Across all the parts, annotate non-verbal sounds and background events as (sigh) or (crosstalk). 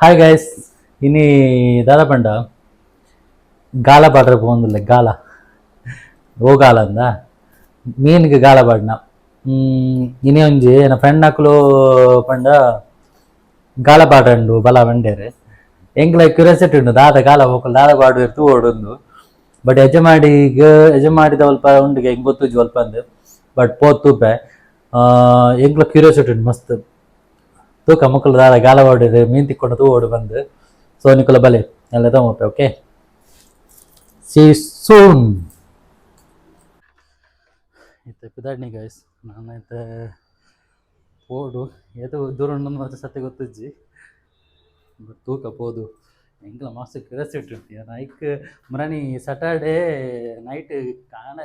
Hi hi ಇನ್ನಿ ದಾದ ಬಂಡ ಗಾಲ పాటర ಬಂದಿಲ್ಲ ಗಾಲ ಓ ಗಾಲ ಅಂದ మీన్కి ಗಾಲ ಬಾಡ್ನ ಇನ್ನೇ ಒಂಜಿ ನನ್ನ ಫ್ರೆಂಡ್ ನಕ್ಲು ಪಂಡ ಗಾಲ ಬಾಡ್ರಂಡು ಬಲ ಬಂಡೇರೆ ಎಂಗ್ಲ ಕ್ಯೂರಿಯಾಸಿಟಿ ಉಂಡು ದಾದ ಗಾಲ ಹೋಗಲ್ ದಾದ ಪಾಡು ಇರ್ತು ಓಡೊಂದು ಬಟ್ ಯಜಮಾಡಿಗೆ ಯಜಮಾಡಿದ ಸ್ವಲ್ಪ ಉಂಡಿಗೆ ಹೆಂಗ್ ಗೊತ್ತು ಸ್ವಲ್ಪ ಅಂದು ಬಟ್ ಆ ಎಂಗ್ಲ ಕ್ಯೂರಿಯಾಸಿಟಿ ಉಂಡು ಮಸ್ತ್ ತೂಕ ಮಕ್ಕಳು ದಾದ ಗಾಲ ಓಡಿರು ಮೀನ್ ತಿಕ್ಕೊಂಡು ತೂ ಓಡು ಬಂದು ಸೊ ನಿಕ್ಕಲ ಬಲೆ ಎಲ್ಲ ತಗೋಪೆ ಓಕೆ ಸಿ ಸೂನ್ ಇತ್ತೆ ಪಿದಾಡ್ನಿ ಗೈಸ್ ನಾನೈತೆ ಪೋಡು ಏತು ದೂರ ಉಂಡು ಮತ್ತೆ ಸತ್ಯ ಗೊತ್ತಿಜ್ಜಿ ಬಟ್ ತೂಕ ಪೋದು ಎಂಕ್ಲ ಮಸ್ತ್ ಕ್ಯೂರಿಯಾಸಿಟಿ ಉಂಟು ನೈಕ್ ಮರಣಿ ಸಟರ್ಡೇ ನೈಟ್ ಕಾಣ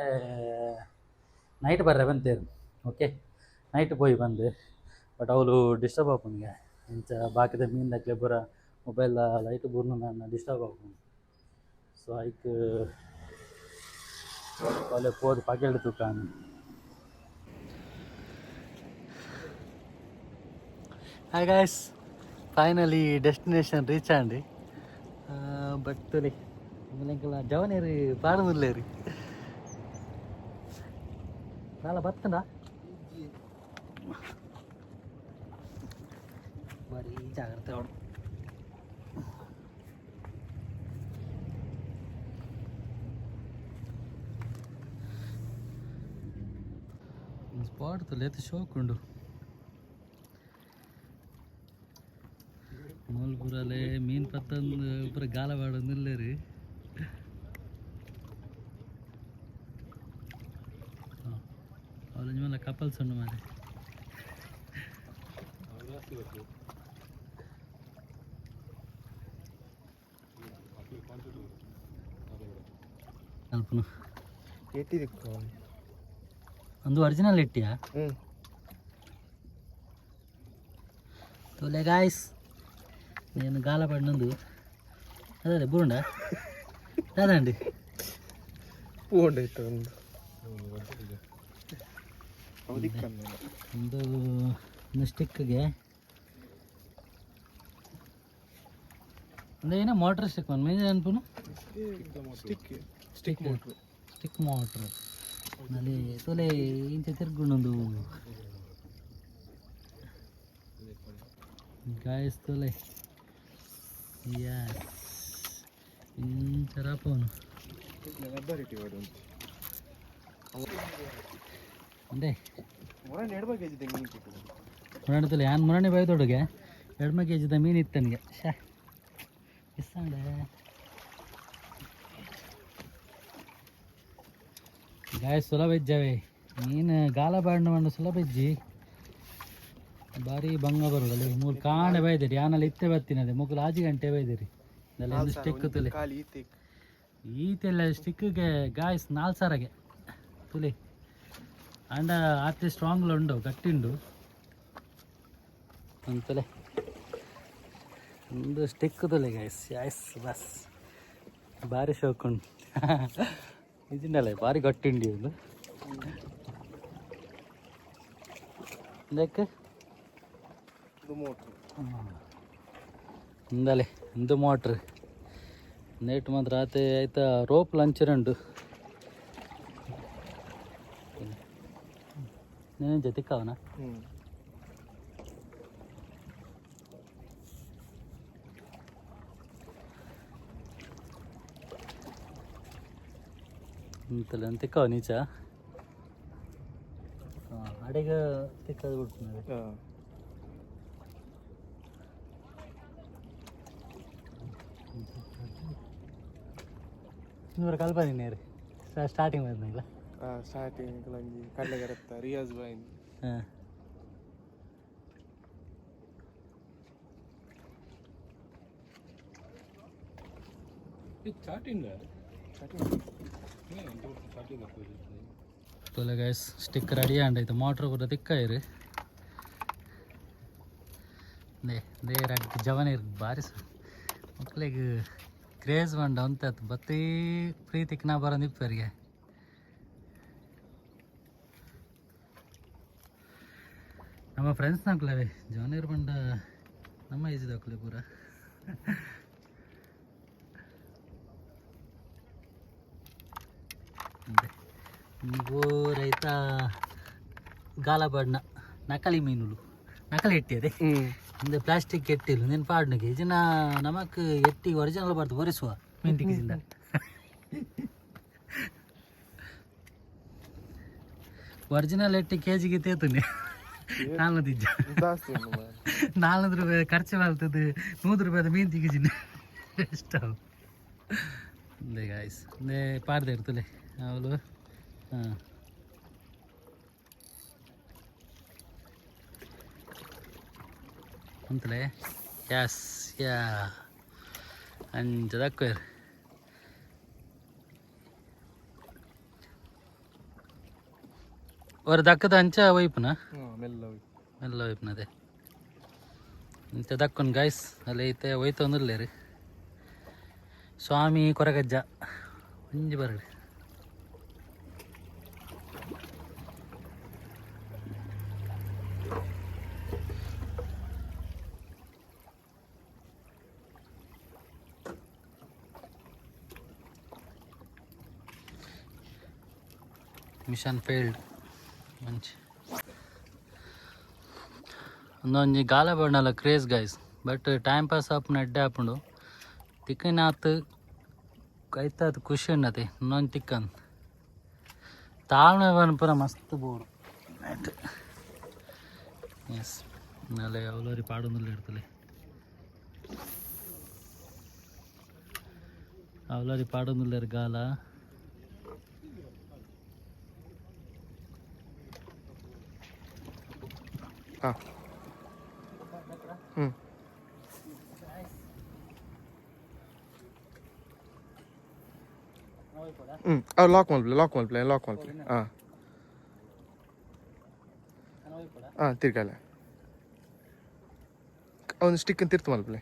ನೈಟ್ ಬರ್ರೆ ಬಂತೇರು ಓಕೆ ನೈಟ್ ಪೋಯಿ ಬಂದು ಬಟ್ ಅವಳು ಡಿಸ್ಟರ್ಬ್ ಆಪುನ್ಗೆ ಇಂಚ ಬಾಕಿದ ಮೀನ್ ದಕ್ಲೆ ಪೂರ ಮೊಬೈಲ್ ಲೈಟ್ ಬೂರ್ನ ನಾನು ಡಿಸ್ಟರ್ಬ್ ಆಪುನ್ ಸೊ ಐಕ್ ಒಳ್ಳೆ ಪೋದು ಪಾಕೆಟ್ ತೂಕಾನು hi guys finally destination reach Andy. But ತೊಲಿ ಇಂಕಲ ಜವನೇರಿ ರೀ ನಾಳೆ ಬರ್ತಂಡ ಬರೀ ಜಾಗ್ರತೆ ಅವಡು ಸ್ಪಾಟ್ ತೊಲೆ ಶೋಕ್ ಉಂಡು ಮೂಲ್ಪುರಲೆ ಮೀನ್ ಪತ್ತೊಂದು ಪೂರ ಗಾಲ ಬಾಡೊಂದು ಇಲ್ಲೇರಿ ಅವಳ ಮೇಲೆ ಕಪಲ್ಸ್ ಉಂಡು ಮಾರೆ ಎಟ್ಟಿದಿಕ್ಕು ಒಂದು ಒರಿಜಿನಲ್ ಇಟ್ಟಿಯಾ ಹ್ಞೂ ತೋಲೆ ಗಾಯ್ಸ್ నేను గాల పడినందు అదే బురుండా అదండి ಪೂಂಡ್ ಇತ್ತು ಒಂದು ಅವದಿಕ್ಕಂದ ಒಂದು ಒಂದು ಸ್ಟಿಕ್ಗೆ ಒಂದು ಏನೋ ಮೋಟ್ರ್ ಸ್ಟಿಕ್ ಒಂದು ಮೇಲೆ ಅನ್ಪುನು ಸ್ಟಿಕ್ ಸ್ಟಿಕ್ ಮೋಟ್ರು ಸ್ಟಿಕ್ ಮೋಟ್ರ್ ಅಲ್ಲಿ ತೊಲೆ ಇಂಚ ತಿರ್ಗೊಂಡು ಗಾಯಸ್ ತೊಲೆ ಇಂಚರ ಪೋನು ಮೊರ ಮುರಾಣಿತಲ್ಲಿ ಯಾನ್ ಮುರಾಣಿ ಬೈದೊಡಗೆ ಎರಡು ಕೆ ಜಿದ ಮೀನು ಇತ್ತು ನನಗೆ ಶಾ ಇಸ್ಸಂಡೆ ಗಾಯ ಸುಲಭ ಇದ್ದಾವೆ. ನೀನು ಗಾಲ ಬಾಂಡ ಮಂಡ ಸುಲಭ ಇಜ್ಜಿ ಬಾರಿ ಭಂಗ ಬರೋದಲ್ಲಿ ಮೂರು ಕಾಣೆ ಬೈದಿರಿ. ಯಾನಲ್ಲಿ ಇತ್ತೆ ಬರ್ತೀನದೆ ಮುಗ್ಲು ಆಜಿ ಗಂಟೆ ಬೈದಿರಿ. ಸ್ಟಿಕ್ ತುಲಿ. ಈತೆಲ್ಲ ಸ್ಟಿಕ್ಗೆ ಗಾಯ್ಸ್ ನಾಲ್ ಸಾರಾಗೆ. ತುಲಿ. ಅಂಡ ಆತೆ ಸ್ಟ್ರಾಂಗ್ ಉಂಡು ಗಟ್ಟಿಂಡು. ಅಂತಲೇ ಒಂದು ಸ್ಟಿಕ್ ತುಲೆ ಗಾಯ್ಸ್ ಯಾಯ್ಸ್ ಬಸ್ ಭಾರಿ ಶೋಕ್ ಉಂಟು ಇದನ್ನಲ್ಲ ಭಾರಿ ಗಟ್ಟಿಂಡಿ ಇದು ಲೆಕ್ಕ ಇದು ಮೋಟ್ರು ಇಂದಲೆ ಇಂದು ಮೋಟ್ರ್ ನೇಟ್ ಮಾತ್ರ ಆತೆ ಆಯ್ತಾ ರೋಪ್ ಲಂಚರುಂಡು నేను జతి కావనా ಹ್ಞೂ ఇంతలో తిక్కవ నీచా అడిగా తిక్కది కొడుతున్నది ಹಾಂ ನೂರ ಕಲ್ಪ ನೀರು ಸ್ಟಾರ್ಟಿಂಗ್ ಬಂದ ಇಲ್ಲ ಸ್ಟಾರ್ಟಿಂಗ್ ಒಂಜಿ ಕಡ್ಲೆಗರತ್ತ ರಿಯಾಜ್ ಬಾಯಿನ್ ಹಾಂ ತೋಲೆ ಗೈಸ್ ಸ್ಟಿಕ್ ರೆಡಿ ಆಂಡೈತೆ ಮೋಟ್ರ್ ಕೂಡ ತಿಕ್ಕ ದೇ ದೇ ರಗ್, ಜವನ ಇರ್ ಬಾರಿ ಮಕ್ಕಳಿಗೆ ಕ್ರೇಜ್ ಬಂಡ ಅಂತ ಬತ್ತಿ ಪ್ರೀತಿಕ್ ನಾ ಬರೋದು ಇಪ್ಪರಿಗೆ ನಮ್ಮ ಫ್ರೆಂಡ್ಸ್ ನಾಕ್ಲವೆ ಜವನೀರ್ ಬಂಡ ನಮ್ಮ ಏಜ್ ಹಾಕ್ಲೆ ಪೂರ. ಬೋ ರೈತ ಗಾಲ ನಕಲಿ ಮೀನುಲು. ನಕಲಿ ಎಟ್ಟೆದೆ ಉಂದೆ ಪ್ಲಾಸ್ಟಿಕ್ ಎಟ್ಟಿಲು ನೆನ್ ಪಾಡ್ನಿಗೆ. ಇದನ್ನ ನಮಕ್ ಎಟ್ಟಿ ಒರಿಜಿನಲ್ ಪಾಡ್ದ್ ಒರೆಸುವ ಮೀನ್ ಒರಿಜಿನಲ್ ಎಟ್ಟಿ ಕೆಜಿಗೆ ಗಿತ್ತೇತುಂಡು ನಾಲ್ನ ತಿಂಜ ನಾಲ್ನದ್ ಖರ್ಚು ಲಾಲ್ತುದ್ ನೂರ್ ರೂಪಾಯಿ ಮೀನ್ ತಿಕ್ಕಿಜಿಂಡ ದೆ ಗಾಯ್ಸ್ ದೇ ಇರ್ತಲೇ ಅವ್ಲು ಕುಂತಲೆ ಯಸ್ ಯಾ ಅಂಜದಕ್ಕೆ ಅವ್ರ ದಕ್ಕದ ಅಂಚ ವೈಪ್ನ? ಮೆಲ್ಲ ವೈಪ್ನ ಅದೇ ಅಂತ ದಕ್ಕನ್ ಗಾಯ್ಸ್ ಅಲ್ಲಿ ಐತೆ ಹೋಯ್ತು ಅಂದ್ರಲ್ಲೇ ರೀ ಸ್ವಾಮಿ ಕೊರಗಜ್ಜ. ಮುಂಜಿ ಬರ್ರಿ. Mission failed. ಮಂచి ಒಂದೊಂಜಿ ಗಾಲ ಬಣ್ಣಲ craze guys but time pass ಆಪುನ ಎಡ್ಡೆ ಆಪುಂಡು ಕೈತ ಕೈತಾತ್ ಖುಷಿ ಉನ್ನತಿ ಇನ್ನೊಂದು ತಿಕ್ಕನ್ ತಾಳ್ಮೆ ಬನ್ ಪೂರ ಮಸ್ತ್ ಬೋಡು ಎಸ್ ನಾಳೆ ಅವಲರಿ ಪಾಡೊಂದಿಲ್ಲ ಇರ್ತಲೆ ಅವಲರಿ ಪಾಡೊಂದಿಲ್ಲ ಗಾಲ? ಹಾ ಹ್ಮ್ ಹ್ಮ್ ಅವ್ ಲಾಕ್ ಮಾಡ್ಬಿಡ್ಲೆ ಲಾಕ್ ಮಾಡ್ಬಿಡ್ಲೆ ಲಾಕ್ ಮಾಡ್ಬಿಡ್ಲೆ ಹಾ ಹಾ ತಿರ್ಗಾಲೆ ಒಂದು ಸ್ಟಿಕ್ ತಿರ್ತು ಮಾಡ್ಬಿಡ್ಲೆ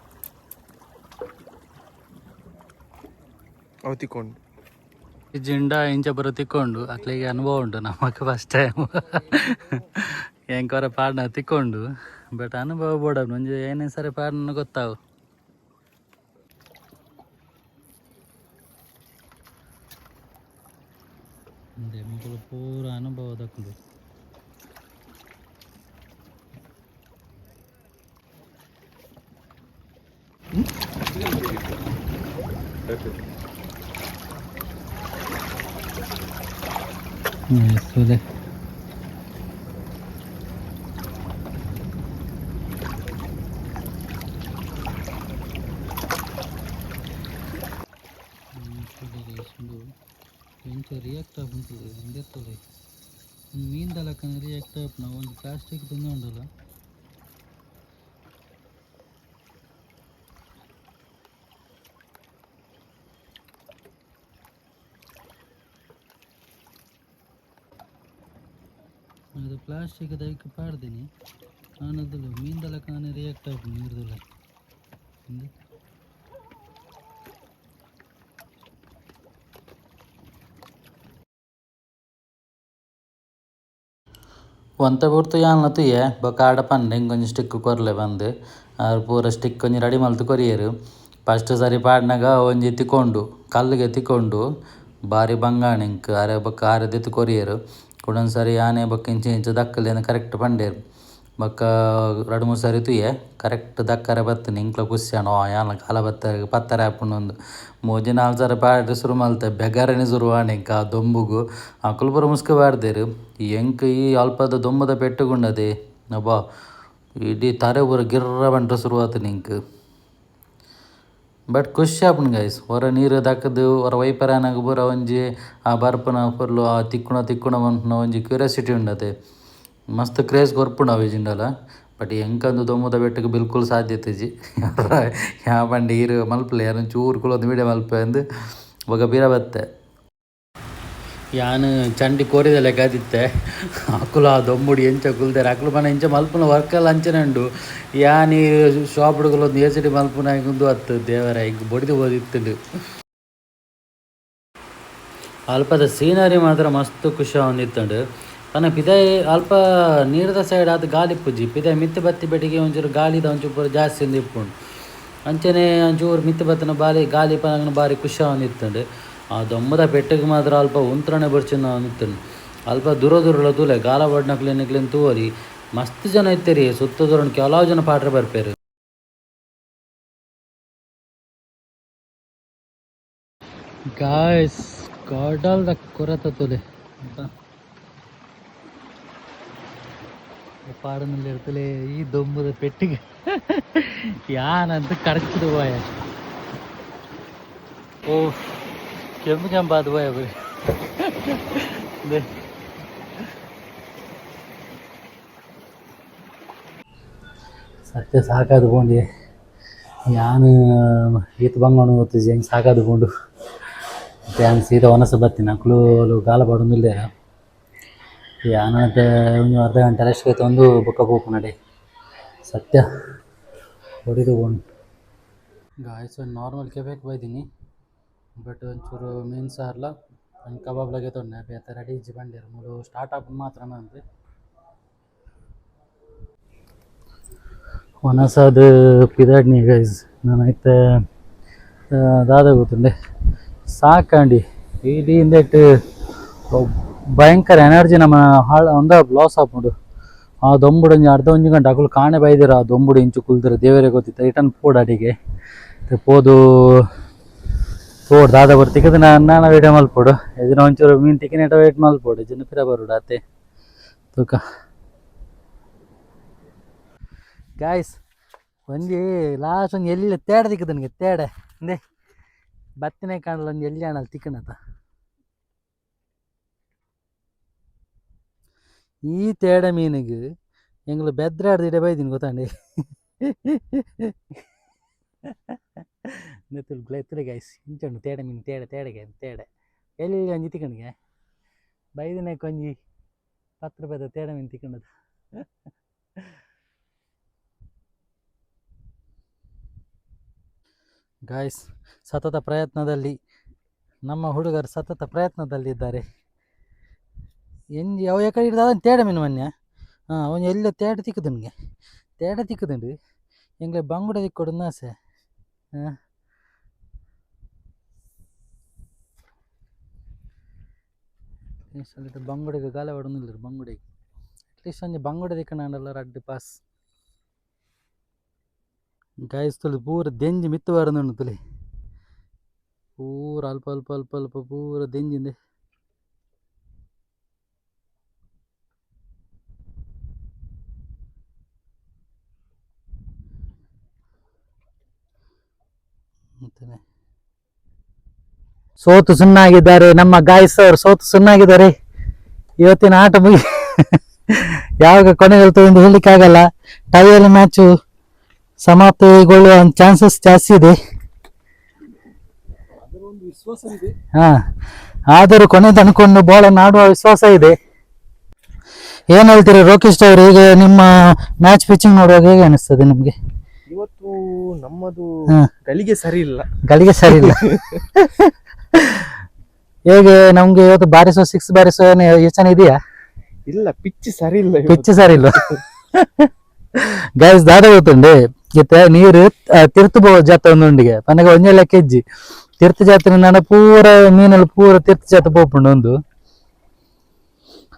ಅವು ತಿಕ್ಕೊಂಡು ಜೆಂಡ ಇಂಚ ಬರೋ ತಿಕ್ಕೊಂಡು, ಅಕ್ಲಿಗೆ ಅನುಭವ ಉಂಟು ನಮಗೆ ಫಸ್ಟ್ ಟೈಮ್ ಹೆಂಗವರ ಪಾಡ್ನ ತಿಕ್ಕೊಂಡು ಬಟ್ ಅನುಭವ ಬೋಡ ಮುಂಜೆ ಏನೇ ಸರಿ ಪಾಡ್ನ ಗೊತ್ತಾವು ಮಕ್ಕಳು ಪೂರ ಅನುಭವ ತಕೊಂಡು ಸುಲೆ ಎಂಚ ರಿಯಾಕ್ಟ್ ತೊಲೆ ಒಂದು ಮೀನು ದಲಕ್ಕಂದ್ರೆ ಆಪ್ ನಾವು ಒಂದು ಪ್ಲಾಸ್ಟಿಕ್ ತಂದು ಉಂಡಲ್ಲ ಅದು ಪ್ಲಾಸ್ಟಿಕ್ ದೈಕ್ ಪಾಡ್ದೀನಿ. ನಾನದು ಮೀನು ದಲಕ್ಕಂದ್ರೆ ರಿಯಾಕ್ಟ್ ಆಗ್ಬೋದು ನೀರ್ದಲ್ಲ ಹಿಂಗೆ ಒಂತ ಬಿಡ್ತು ಯಾನ್ಲತ್ತು ಏ? ಬೊಕ ಆಡ ಪಂಡೆ ಇಂಕೊಂಚ ಸ್ಟಿಕ್ ಕೊರ್ಲೆ ಅವ್ರು ಪೂರ ಸ್ಟಿಕ್ ಒಂಜಿ ರೆಡಿ ಮಲ್ತು ಕೊರಿಯರು. ಫಸ್ಟ್ ಸರಿ ಪಾಡ್ನಗ ಒಂಜಿ ತಿಕ್ಕೊಂಡು ಕಲ್ಲಿಗೆ ತಿಕ್ಕೊಂಡು ಬಾರಿ ಬಂಗಾಣಿ ಇಂಕ್, ಅರೆ ಬೊಕ ಆರೆ ದೆತ್ತು ಕೊರಿಯರು. ಕುಡೊಂದು ಸರಿ ಆನೆ ಬೊಕ್ಕ ಇಂಚ ಇಂಚ ಕರೆಕ್ಟ್ ಪಂಡೇರು. ಬೊಕ್ಕ ಎರಡು ಮೂರು ಸಾರಿ ತೂಯೆ ಕರೆಕ್ಟ್ ದಕ್ಕರೆ ಬತ್ತ ಇಂಕ್ಲ ಕುಸ್ಯಾಣ ಯಾನ ಕಾಲ ಬತ್ತ ಪತ್ತರ ಆಪುಂಡು ಮೋಜಿ ನಾಲ್ಕು ಸರಿ ಪಾಡ್ರೆ ಶುರು ಮಲ್ತೆ ಬೆಗರನೆ ಶುರು ಆಣೆ ಇಂಕ ಆ ದೊಂಬುಗು. ಅಕುಲು ಪೂರ ಮುಸ್ಕ ಪಾಡ್ದೆರ್ ಎಂಕ್ ಈ ಅಲ್ಪದ ದೊಂಬದ ಪೆಟ್ಟುಗುಂಡದೆ ಅಬ್ಬಾ ಇಡೀ ತರೆ ಪೂರ ಗಿರ್ರ ಬಂಟ್ರ ಶುರು ನಿಂಕ. ಬಟ್ ಖುಷಿ ಆಪುಂಡು ಗೈಸ್ ಹೊರ ನೀರು ದಕ್ಕದು ಹೊರ ವೈಪರಾನಾಗ ಪೂರ ಒಂಜಿ, ಆ ಬರ್ಪನ ಫುಲ್ಲು ಆ ತಿಕ್ಕುಣ ತಿಕ್ಕುಣ ಮನ್ಪುನ ಒಂಜಿ ಕ್ಯೂರಿಯಾಸಿಟಿ ಉಂಡತೆ ಮಸ್ತ್ ಕ್ರೇಜ್ ಕೊರ್ಪುಣ ಅವು ಜಿಂಡಲ. ಬಟ್ ಎಂಕಂದು ದೊಮ್ಮದ ಬೆಟ್ಟಕ್ಕೆ ಬಿಲ್ಕುಲ್ ಸಾಧ್ಯತೆ ಜಿ. (laughs) ಯಾ ಬಂಡಿ, ಇರು, ಮಲ್ಪಲೆ ಯಾರು ಚೂರು ಕುಲೊಂದು ಮೀಡಿಯ ಮಲ್ಪ ಅಂದು ಒಗ ಬೀರ ಬತ್ತೆ. ಯಾನು ಚಂಡಿ ಕೋರಿದ ಲೆಕ್ಕ ಅಕುಲ ದೊಮ್ಮುಡಿ ಎಂಚ ಕುಲ್ದಾರೆ, ಅಕುಲು ಮನೆ ಎಂಚ ಮಲ್ಪುನ ವರ್ಕಲ್ಲ ಅಂಚನೆ ಉಂಡು ಯಾನಿ ಶಾಪ್ ಹುಡುಗಲೊಂದು ಏಸಡಿ ಮಲ್ಪುನ ಗುಂದು ಅತ್ತು ದೇವರ, ಹಿಂಗೆ ಬಡಿದು ಓದಿತ್ತುಂಡು ಅಲ್ಪದ ಸೀನರಿ ಮಾತ್ರ ಮಸ್ತ್ ಖುಷಿ ಹೊಂದಿತ್ತುಂಡು ಪನ್ನ ಪಿದಾಯ್ ಅಲ್ಪ ನೀರದ ಸೈಡ್ ಆದ ಗಾಳಿ ಪೂಜಿ. ಪಿದೈ ಮಿತ್ತ ಬತ್ತಿ ಬೆಟ್ಟಿಗೆ ಒಂಚೂರು ಗಾಳಿದ ಒಂಚೂರು ಜಾಸ್ತಿ ಒಂದು ಇಪ್ಪುಂಡು ಅಂಚನೆ ಒಂಚೂರು ಮಿತ್ತ್ ಬತ್ತನ ಬಾರಿ ಗಾಳಿ ಪನಗನ ಬಾರಿ ಖುಷಿ ಹೊಂದಿತ್ತುಂಡು ಆ ದೊಮ್ಮದ ಪೆಟ್ಟಿಗೆ ಮಾತ್ರ ಅಲ್ಪ ಉಂತ್ರನೆ ಬರ್ಚಿನ ಹೊಂದಿತ್ತುಂಡು ಅಲ್ಪ ದೂರ ದೂರಲ ತೂಲೆ ಗಾಲ ಬಡ್ನಕ್ಲೆ ನಿಕ್ಲೆನ್ ತೂವರಿ. ಮಸ್ತ್ ಜನ ಇತ್ತೀರಿ, ಸುತ್ತ ದೂರ ಕೆಲವು ಜನ ಪಾಟ್ರೆ ಬರ್ಪೇರು. ಗಾಯ್ಸ್ ಕಾಡಲ್ದ ಕೊರತ ತೊಲೆ. ಪಾಡನಲ್ಲಿ ಇರ್ತಲೆ ಈ ದೊಂಬದ ಪೆಟ್ಟಿಗೆ ಯಾನಂತ ಕಡಚಿದು ಬಾಯ ಓ ಕೆಂಪು ಕೆಂಪಾದ ಬಾಯ ಬರೀ ದೆ. ಸತ್ಯ ಸಾಕಾದು ಬೋಂಡಿ ಯಾನು ಈತ ಬಂಗೋಣ ಗೊತ್ತಿಜಿ ಹೆಂಗೆ ಸಾಕಾದು ಬೋಂಡು ನಾನು ಸೀದಾ ಒನಸ ಬರ್ತೀನಿ ಅಕ್ಲು ಗಾಲ ಪಡೊಂದಿಲ್ಲ ಯಾನದ ಒಂದು ಅರ್ಧ ಗಂಟೆ ಅಷ್ಟೇ ಒಂದು ಬುಕ್ಕ ಬುಕ್ ನಡೆ ಸತ್ಯ. ಹೊಡಿದು ಒಂದು ಗಾಯ್ಸ್ ನಾರ್ಮಲ್ ಕೆಬೇಕ್ ಬೈದೀನಿ. ಬಟ್ ಒಂಚೂರು ಮೀನು ಸಾರ್ಲ ಒಂದು ಕಬಾಬ್ ಲಗೆ ತೊಂದೆ ಬೇತ ರೆಡಿ ಇಜ್ಜಿ ಬಂದಿರ ಮೂರು ಸ್ಟಾರ್ಟ್ ಆಗ ಮಾತ್ರ ಅಂದ್ರೆ ಒನಸಾದ ಪಿದಾಡ್ನಿ ಗೈಸ್ ನಾನೈತೆ ದಾದ ಗೊತ್ತುಂಡೆ. ಸಾಕಂಡಿ. ಇಡೀ ಇಂದೆಟ್ಟು ಭಯಂಕರ ಎನರ್ಜಿ ನಮ್ಮ ಹಾಳ ಒಂದ ಲಾಸ್ ಆಪುಂಡು ಆ ದೊಂಬುಡು ಒಂಜಿ ಅರ್ಧ ಒಂಜಿ ಗಂಟೆ ಅಕುಲು ಕಾಣೆ ಬೈದಿರ, ಆ ದೊಂಬುಡು ಇಂಚು ಕುಲ್ದಿರ. ದೇವರೇ ಗೊತ್ತಿತ್ತು ರಿಟರ್ನ್ ಪೋಡ್ ಅಡಿಗೆ. ಪೋದು, ಪೋಡು, ದಾದ ಬರ್ತಿಕ್ಕದು ನಾನು ನಾನು ವೇಟ್ ಮಲ್ಪೋಡು ಇದನ್ನ ಒಂಚೂರು ಮೀನು ತಿಕ್ಕಿನೇಟ ವೇಟ್ ಮಲ್ಪೋಡು ಜನ ಪಿರ ಬರುಡು ಅತ್ತೆ ತೂಕ. ಗಾಯ್ಸ್ ಒಂಜಿ ಲಾಸ್ಟ್ ಒಂದು ಎಲ್ಲಿ ತೇಡ ತಿಕ್ಕದ ನನಗೆ ತೇಡೆ. ಅಂದೆ ಬತ್ತಿನೇ ಕಾಣಲ್ಲ ಒಂದು ಎಲ್ಲಿ ಅಣ್ಣಲ್ಲಿ ತಿಕ್ಕಣತ ಈ ತೇಡ ಮೀನಿಗೆ ಎಂಗ್ಳು ಬೆದ್ರಾಡ್ದಿಡೆ ಬೈದಿನಿ ಗೊತ್ತಾಂಡಿ. ನೆತ್ತಲು ಗ್ಲೆತ್ತಲೆ ಗೈಸ್ ಇಂಚಣ್ಣು ತೇಡ ಮೀನು, ತೇಡ, ತೇಡಗೆ, ತೇಡ. ಎಲ್ಲಿ ಒಂಜಿ ತಿಕ್ಕಣಿಗೆ ಬೈದಿನ ಕೊಂಜಿ, ಹತ್ತು ರೂಪಾಯಿದ ತೇಡ ಮೀನು ತಿಕ್ಕಣದು ಗಾಯ್ಸ್ ಸತತ ಪ್ರಯತ್ನದಲ್ಲಿ, ನಮ್ಮ ಹುಡುಗರು ಸತತ ಪ್ರಯತ್ನದಲ್ಲಿದ್ದಾರೆ. ಎಂಜಿ ಅವು ಯಾಕಡೆ ಹಿಡ್ದು ಅದನ್ನು ತೇಡ ಮೀನು ಮೊನ್ನೆ ಹಾಂ ಅವನು ಎಲ್ಲ ತೇಡ ತಿಕ್ಕದು ನನಗೆ ತೇಡ ತಿಕ್ಕದುಂಡು ಎಂಗ್ಲೆ ಬಂಗುಡ ತಿಕ್ಕೊಡು ಆಸೆ ಹಾಂ ಅಟ್ಲೀಸ್ಟ್ ಬಂಗುಡಿಗೆ ಗಾಲ ಹೊಡೋದಿಲ್ಲ ಬಂಗುಡಿಗೆ ಅಟ್ಲೀಸ್ಟ್ ಒಂಜಿ ಬಂಗುಡ ತಿಕ್ಕಣಲ್ಲ ರಡ್ಡು ಪಾಸ್ ಗಾಯ್ಸ್ ತುಳಿ ಪೂರ ದೆಂಜಿ ಮಿತ್ತು ಬರದುಂಡು ತುಳಿ ಪೂರ ಅಲ್ಪ ಅಲ್ಪ ಅಲ್ಪ ಅಲ್ಪ ಪೂರ ದೆಂಜಿಂದೆ ಸೋತು ಸುನ್ನಾಗಿದ್ದಾರೆ ನಮ್ಮ ಗಾಯಸ್ ಅವರು ಸೋತು ಸುನ್ನಾಗಿದ್ದಾರೆ ಇವತ್ತಿನ ಆಟ ಮುಗಿ (laughs) ಯಾವಾಗ ಕೊನೆಗೊಳ್ತದೆ ಎಂದು ಹೇಳಲಿಕ್ಕಾಗಲ್ಲ. ಟೈಯಲ್ ಮ್ಯಾಚು ಸಮಾಪ್ತಿಗೊಳ್ಳುವ ಚಾನ್ಸಸ್ ಜಾಸ್ತಿ ಇದೆ. ಹಾ, ಆದರೂ ಕೊನೆ ತನಕೊಂಡು ಬಾಳನ್ನು ಆಡುವ ವಿಶ್ವಾಸ ಇದೆ. ಏನ್ ಹೇಳ್ತೀರಿ ರೋಕೇಶ್ ಅವರು, ಈಗ ನಿಮ್ಮ ಮ್ಯಾಚ್ ಪಿಚಿಂಗ್ ನೋಡುವಾಗ ಹೇಗೆ ಅನಿಸ್ತದೆ ನಿಮ್ಗೆ? ಇವತ್ತು ನಮ್ಮದು. ಗಳಿಗೆ ಸರಿ ಇಲ್ಲ. ಗಳಿಗೆ ಸರಿ ಇಲ್ಲ. ಹೇಗೆ ನಮ್ಗೆ ಇವತ್ತು ಬಾರಿಸೋ ಸಿಕ್ಸ್ ಬಾರಿಸೋ ಯೋಚನೆ ಇದೆಯಾ? ಇಲ್ಲ ಪಿಚ್ ಸರಿ ಇಲ್ಲ. ಪಿಚ್ ಸರಿ ಇಲ್ಲ. ಗೈಸ್ ದಾದ ಗೊತ್ತುಂಡೆ ಇತ್ತೆ ನೀರು ತಿರ್ತು ಬೋ ಜಾತ ಒಂದೊಂದಿಗೆ. ಪನಗ ಒಂಜೆಲ್ಲ ಕೆಜ್ಜಿ. ತಿರ್ತು ಜಾತ್ರೆ ನಾನು ಪೂರ ಮೀನಲ್ಲಿ ಪೂರ ತಿರ್ತು ಜಾತ ಪೋಪುಂಡು ಒಂದು.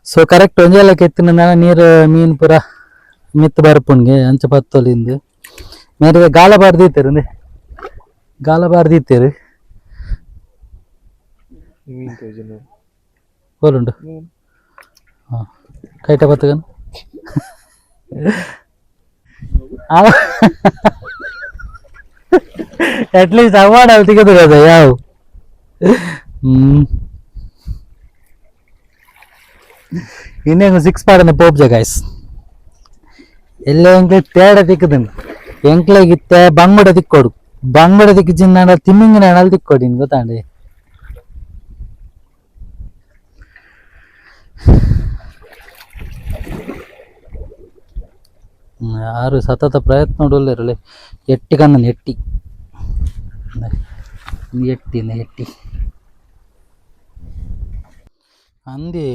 ಸೊ ಕರೆಕ್ಟ್ ಒಂಜೆಲ್ಲ ಕೆತ್ತಿನ ನಾನು ನೀರು ಮೀನು ಪೂರ ಮಿತ್ತು ಬರ್ಪುಣ್ಗೆ ಅಂಚ ಪತ್ತೊಲಿಂದು. ಮೇರೆ ಗಾಲ ಬಾರ್ದಿತ್ತೇರು ಅಂದೆ ಗಾಲ ತೋಜನ ಹೋಲುಂಡು? ಹ್ಮ್. ಹಾಂ. ಕೈಟ ಬತ್ತಗನ್? ಅಟ್ಲೀಸ್ಟ್ ಅವಾರ್ಡ್ ಅಲ್ಲಿ ತೆಗೆದು కదా ಯಾವ ಇನ್ನೇನು ಸಿಕ್ಸ್ ಪಾಡನ ಪೋಪ್ಜ ಗಾಯ್ಸ್ ಎಲ್ಲ ಎಂಕ್ಲೆ ತೇಡ ತಿಕ್ಕದನು ಎಂಕ್ಲೆಗಿತ್ತೆ ಬಂಗುಡ ತಿಕ್ಕೋಡು ಬಂಗುಡ ತಿಕ್ಕಿಚಿಂದ ತಿಮ್ಮಿಂಗಿನ ಹಣಲ್ ತಿಕ್ಕೊಡಿ ಗೊತ್ತಾಂಡೆ? ಯಾರು ಸತತ ಪ್ರಯತ್ನ ನೋಡಲಿರಲಿ ಎಟ್ಟಿ ಕಣ್ಣನ್ ಎಟ್ಟಿ. ಎಟ್ಟಿ ಎಟ್ಟಿ. ಅಂದಿ.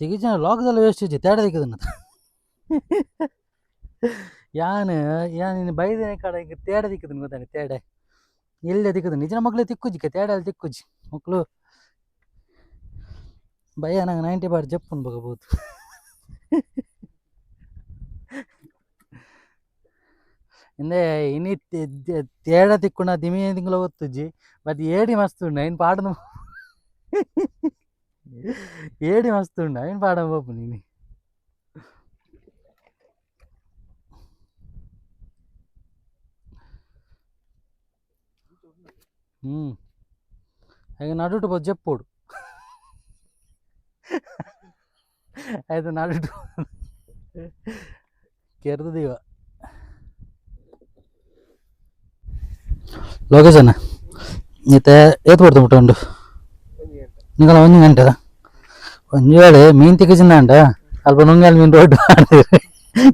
ತೆಗಿಜನ ಲಾಕ್ದಲ್ಲಿ ವೇಸ್ಟ್ ಇಜ್ಜಿ ತೇಡ ತೆಗೆದನ್ನ ಯಾನ್ ಯಾನ್ ನಿನ್ನ ಬೈದಿನ ಕಡೆ ಈಗ ತೇಡ ತಿಕ್ಕದನ್ ಗೊತ್ತಾನೆ ತೇಡೆ. ಎಲ್ಲೇ ತಿಕ್ಕದ? ನಿಜನ ಮಕ್ಳು ತಿಕ್ಕುಜಿಕ್ಕೆ ತೇಡ ಅಲ್ಲಿ ತಿಕ್ಕುಜಿ ಮಕ್ಕಳು ಭಯ ನಂಗೆ ನೈಂಟಿ ಬಾರ್ ಜಪ್ಪನ್ ಬಗಬಹುದು ಇಂದೆ ಇನಿ ತೇಡ ತಿಕ್ಕುಣ ದಿಮಿ ತಿಂಗಳ ಗೊತ್ತುಜ್ಜಿ ಬಟ್ ಏಡಿ ಮಸ್ತ್ ಉಂಡ ಐನ್ ಪಾಡನ ಏಡಿ ಮಸ್ತ್ ಉಂಡ ಐನ್ ಪಾಡ అయితే నడుటు పోదు చెప్పుడు. అయితే నడుటు కెరదు ఇవ లోకేష్ అన్న అయితే ఏత పడుతుంటాడు ఇంకా వంజి అంటారా వంజి వాడు మీన్ తెగించిందా అంట? అల్ప నుంగాలి మీన్ రోడ్డు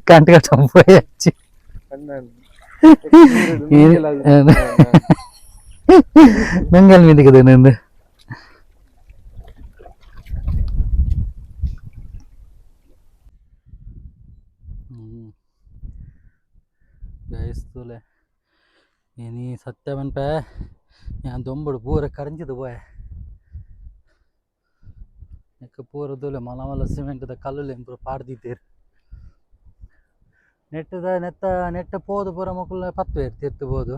కంటగా చంపోయి ನುಂಗಲ್ ಮೀನ್ ತಿಕ್ಕದೆ ನಂದು ಗೈಸ್ತುಲೆ ഇനി സത്യവൻ പേ ഞാൻ ദൊമ്പട് പൂര കരഞ്ഞത് പോയ എനിക്ക് പൂര ദൂലെ ಮಲ ಮಲ ಸಿಮೆಂಟ್ದ ಕಲ್ಲುಲೆ ಪೂರ ಪಾಡ್ದಿದ್ದೀರಿ ನೆಟ್ಟದ ನೆತ್ತ ನೆಟ್ಟ ಪೋದು ಪೂರ ಮಕ್ಕಳ ಪತ್ತು ಇರ್ತಿರ್ತು ಬೋದು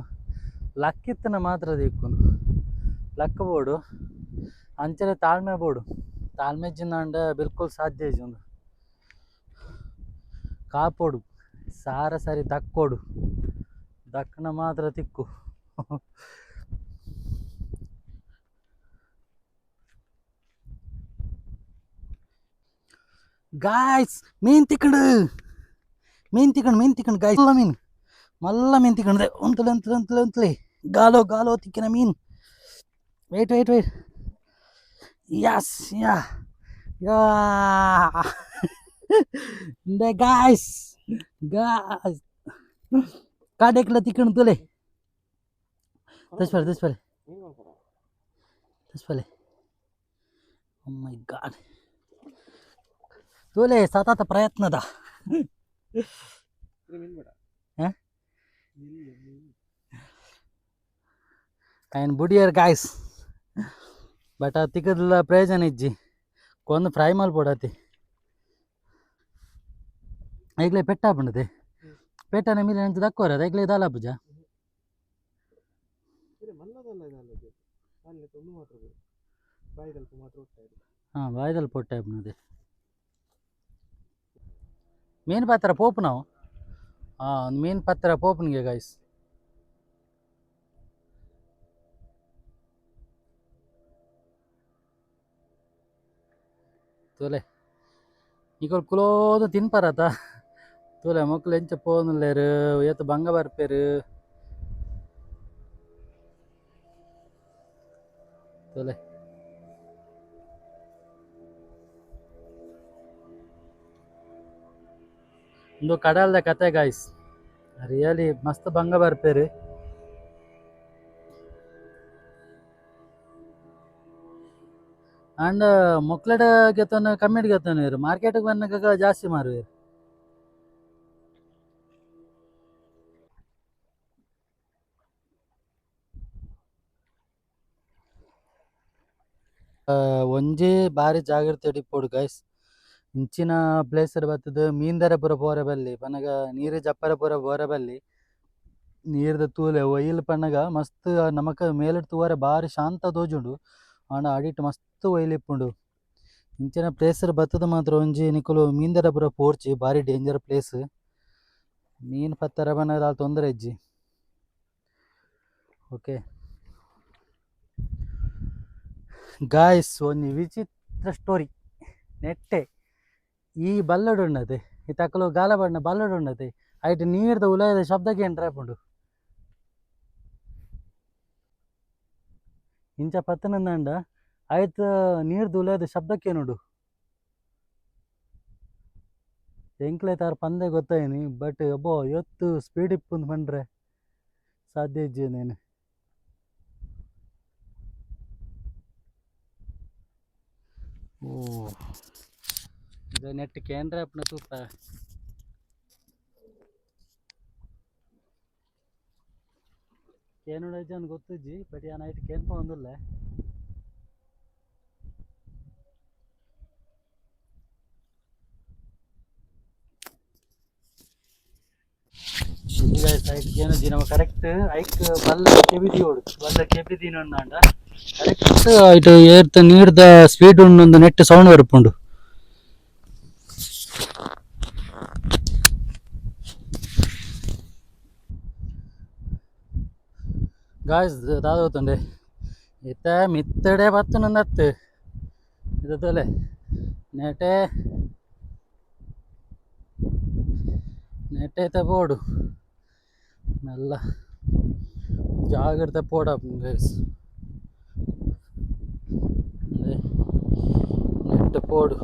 ಲಕ್ಕಿತ್ತನ ಮಾತ್ರ ದಿಕ್ಕುನು ಲಕ್ಕ ಬೋಡು ಅಂಚನೆ ತಾಳ್ಮೆ ಬೋಡು ತಾಳ್ಮೆ ಜಿನ್ನಂಡ ಬಿಲ್ಕುಲ್ ಸಾಧ್ಯ ಇಜ್ಜಿ ಒಂದು ಕಾಪೋಡು ಸಾರ ಸರಿ ದಕ್ಕೋಡು ದಕ್ಕನ ಮಾತ್ರ ತಿಕ್ಕು ಗಾಯ್ಸ್ ಮೀನ್ ತಿಕ್ಕಂಡು ಮೀನ್ ತಿಕ್ಕಂಡು ಮೀನ್ ತಿಕ್ಕಂಡು ಗಾಯ್ಸ್ ಮಲ್ಲ ಮೀನ್ ಮಲ್ಲ ಮೀನ್ ಒಂತಲೆ ಒಂತಲೆ ಒಂತಲೆ ಗಾಲೋ ಗಾಲೋ ತಿಕ್ಕಿನ ಮೀನ್. Wait wait wait yes yeah. Yeah guys guys ಕಾಡೆಕ್ಲ ತಿಕ್ಕಂಡು ತುಲೆ ತಸ್ಪಲೆ ತಸ್ಪಲೆ ತಸ್ಪಲೆ ಓ ಮೈ ಗಾಡ್ ತೋಲೆ, ಸತತ ಪ್ರಯತ್ನದ. ಆ್ಯಂಡ್ ಬುಡಿಯರ್ ಗಾಯ್ಸ್ ಬಟ್ ಆ ತಿಕ್ಕದ ಪ್ರಯೋಜನ ಇಜ್ಜಿ. ಕೊಂದು ಫ್ರೈ ಮಾಲ್ ಮಲ್ಪೊಡತಿ ಈಗಲೇ ಪೆಟ್ಟ ಹಾಕೊಂಡದೆ ಪೆಟ್ಟನ ಮೇಲೆ ನಂತರ ದಕ್ಕೋರದ ಈಗಲೇ ದಾಲ ಪೂಜ ಹಾಂ ಬಾಯ್ದಲ್ಲಿ ಪೊಟ್ಟೆ ಹಾಕೊಂಡದೆ ಮೀನು ಪಾತ್ರ ಪೋಪು ನಾವು. ಮೀನು ಪತ್ರ ಪೋಪನ್ಗೆ ಗಾಯ್ಸ್ ತೋಲೆ ಈಗ ಕುಲೋದು ತಿನ್ಪಾರತ. ತೋಲೆ ಮಕ್ಕಳು ಎಂಚ ಪೋನುಲ್ಲೇರು, ಏತ್ ಬಂಗ ಬರ್ಪೇರು. ತೋಲೆ. ಒಂದು ಕಡಲ್ದ ಕತೆ ಗಾಯ್ಸ್ ರಿಯಲಿ ಮಸ್ತ್ ಬಂಗ ಬರ್ಪೇರಿ ಅಂಡ್ ಮೊಕ್ಲಡ ಗೆತನ ಕಮ್ಮಿ ಗೆತ್ತನ ಇರು ಮಾರ್ಕೆಟ್ಗೆ ಬಂದಾಗ ಜಾಸ್ತಿ ಮಾರುವೆ ಒಂಜಿ ಬಾರಿ ಜಾಗ್ರತೆ ಹಿಡಿಪೋಡು ಗೈಸ್ ಇಂಚಿನ ಪ್ಲೇಸರ್ ಬತ್ತದ ಮೀನ್ದರಪುರ ಪೋರೆ ಬಲ್ಲಿ, ಪನಗ ನೀರು ಜಪ್ಪರಪುರ ಪೋರೆ ಬಲ್ಲಿ. ನೀರ್ದ ತೂಲೆ, ಒಯ್ಲ್ ಪನ್ನಗ ಮಸ್ತ್, ನಮಕ್ ಮೇಲಿಡ್ ತೂವರೆ ಬಾರಿ ಶಾಂತ ತೋಜುಂಡು. ಆಂಡ ಅಡಿಟ್ ಮಸ್ತ್ ಒಯ್ಲಿಪ್ಪುಂಡು ಇಂಚಿನ ಪ್ಲೇಸರ್ ಬತ್ತದ ಮಾತ್ರ ಒಂಜಿ ನಿಕುಲು ಮೀನ್ದರಪುರ ಪೋರ್ಚಿ ಬಾರಿ ಡೇಂಜರ್ ಪ್ಲೇಸ್ ಮೀನ್ ಪತ್ತರ ಬನ್ನದ ತೊಂದರೆ ಇಜ್ಜಿ. ಓಕೆ ಗಾಯ್ಸ್ ಒಂದು ವಿಚಿತ್ರ ಸ್ಟೋರಿ ನೆಟ್ಟೆ. ಈ ಬಲ್ಲಡು ಉಣ್ಣದೆ ಈ ತಕ್ಕಲು ಗಾಲ ಬಣ್ಣ ಬಲ್ಲಡು ಉಣ್ಣದೆ ಐಟ್ ನೀರ್ದ ಉಲಯದ ಶಬ್ದಕ್ಕೆ ಏನು ರಾಪುಂಡು ಇಂಚ ಪತ್ತನಂದಂಡ ಆಯ್ತು ನೀರ್ದು ಉಲಯದ ಶಬ್ದಕ್ಕೆ ನೋಡು ಎಂಕ್ಲೆ ತಾರ ಪಂದೆ ಗೊತ್ತಾಯಿನಿ ಬಟ್ ಒಬ್ಬೋ ಇವತ್ತು ಸ್ಪೀಡ್ ಇಪ್ಪುಂದು ಬಂದ್ರೆ ಸಾಧ್ಯ ಇಜ್ಜಿ ನೀನು ಓ. ಇದು ನೆಟ್ ಕೇಂದ್ರ ಅಪ್ಪನ ತೂಕ. ಕೇನುಡ ಅಂತ ಗೊತ್ತಿಜ್ಜಿ, ಬಟ್ ಆ ನೈಟ್ ಕೇನ್ಪ ಒಂದಿಲ್ಲ. ಏನು ನಮ್ಮ ಕರೆಕ್ಟ್ ಐಕ್ ಬಲ್ಲ ಕೆಬಿದಿ ಓಡು ಬಲ್ಲ ಕೆಬಿದಿ ನೊಂದಾಂಡ ಕರೆಕ್ಟ್ ಇಟ್ಟು ಏರ್ತ ನೀರ್ದ ಸ್ಪೀಡ್ ಒಂದು ನೆಟ್ ಸೌಂಡ್ ಬರಪುಂಡು. ಗಾಯ್ಸ್ ದಾದೋತುಂಡೆ ಇತ್ತ ಮಿತ್ತಡೆ ಬತ್ತು ನಂದತ್ತು ಇದಲೆ ನೆಟೆ ನೆಟ್ಟೆ ತಬೋಡು ಮೆಲ್ಲ ಜಾಗ್ರತೆ ಪೋಡ ಗೈಸ್ ನೆಟ್ ಪೋಡು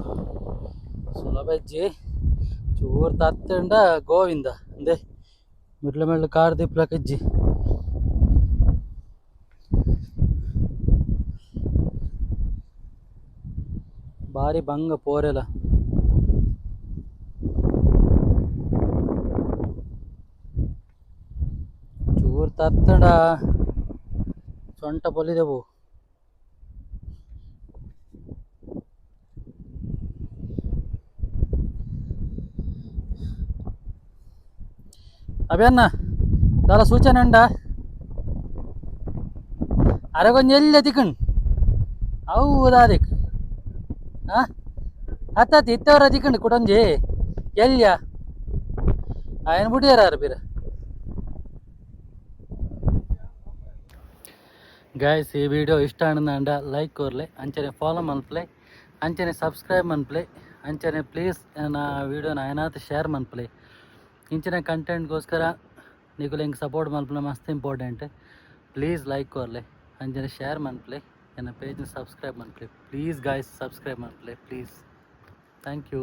ಸುಲಭ ಇಜ್ಜಿ ಚೂರು ತತ್ತಂಡ ಗೋವಿಂದ ಅಂದೆ ಮೆಟ್ಲ ಮೆಟ್ಲ ಭಾರಿ ಬಂಗ ಪೋರೆಲ. ಚೂರ್ ತತ್ತಡ. ಸೊಂಟ ಪೊಲಿದೆವು ಅಭಿಯನ್ನ ದಾರ ಸೂಚನೆ ಉಂಡ ಅರಗೊಂಜ್ ಎಲ್ಲಿ ತಿಕ್ಕಣ್ ಅವು ಅದಕ್ಕೆ ఎతికండి అవు దాదిక్ అత్త తిత్తవర ఎతికండి కుటంజి ఎల్యా ఆయన ಬಿಟ್ಟಿಯಾರು ಬೀರ ಗಾಯ್ಸ್ ಈ ವಿಡಿಯೋ ಇಷ್ಟ ಆನಂದ ಲೈಕ್ ಕೊರ್ಲೆ ಅಂಚನೆ ಫಾಲೋ ಮನ್ಪ್ಲೆ ಅಂಚನೆ ಸಬ್ಸ್ಕ್ರೈಬ್ ಮನ್ಪ್ಲೆ ಅಂಚನೆ ಪ್ಲೀಸ್ ನಾ ವಿಡಿಯೋನ ಏನಾದ್ರು ಶೇರ್ ಮನ್ಪ್ಲೆ ಇಂಚಿನ ಕಂಟೆಂಟ್ಗೋಸ್ಕರ ನೀವು ಹಿಂಗೆ ಸಪೋರ್ಟ್ ಮಲ್ಪಲೆ ಮಸ್ತ್ important please like ಕೊರ್ಲೆ Anjane share ಮನ್ಪ್ಲೆ ನನ್ನ ಪೇಜ್ನ ಸಬ್ಸ್ಕ್ರೈಬ್ ಮನ್ಪ್ಲೆ ಪ್ಲೀಸ್ ಗಾಯ್ಸ್ ಸಬ್ಸ್ಕ್ರೈಬ್ ಮನ್ಪ್ಲೆ ಪ್ಲೀಸ್ ಥ್ಯಾಂಕ್ ಯು